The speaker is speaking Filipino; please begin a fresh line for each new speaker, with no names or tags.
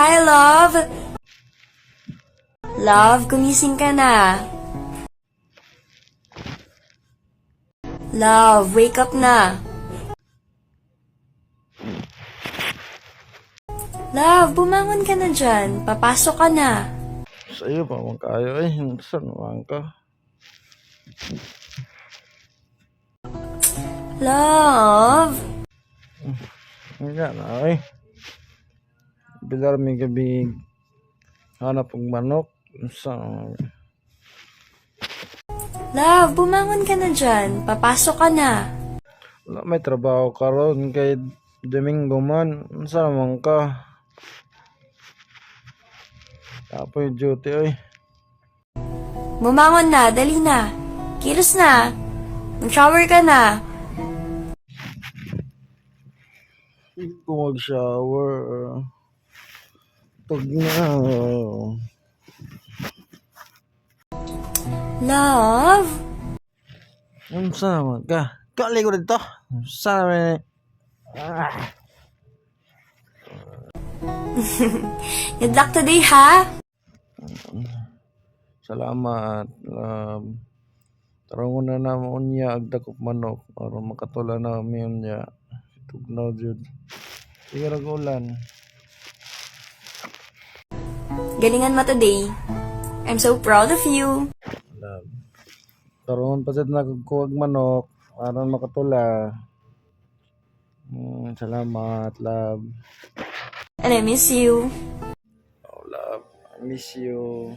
Hi, love! Love, gumising ka na. Love, wake up na. Love, bumangon ka na dyan. Papasok ka na.
Sa iyo pa man kayo eh. Saan naman ka?
Love!
Nga na eh. Bilar may gabi hanap ng manok. Sa
Love, bumangon ka na dyan. Papasok ka na.
wala may trabaho ka ron kay Domingo man. Saan naman ka? Tapo yung duty eh.
Bumangon na, dali na. Kilos na. Mag-shower ka na.
Kung mag-shower. Pag na.
Love?
Ano saan naman ka? Kali ko dito. Saan naman eh.
Good luck today, ha?
Salamat. Um, Tarong na naman niya agdakop manok aron makatula na miyon niya. Tugnaw jud. Ra ulan.
Galingan mo today. I'm so proud of you.
Love. Tarong pa sad nagkuwag manok aron makatula. Mm, salamat, love.
And I miss you.
Oh, love. I miss you.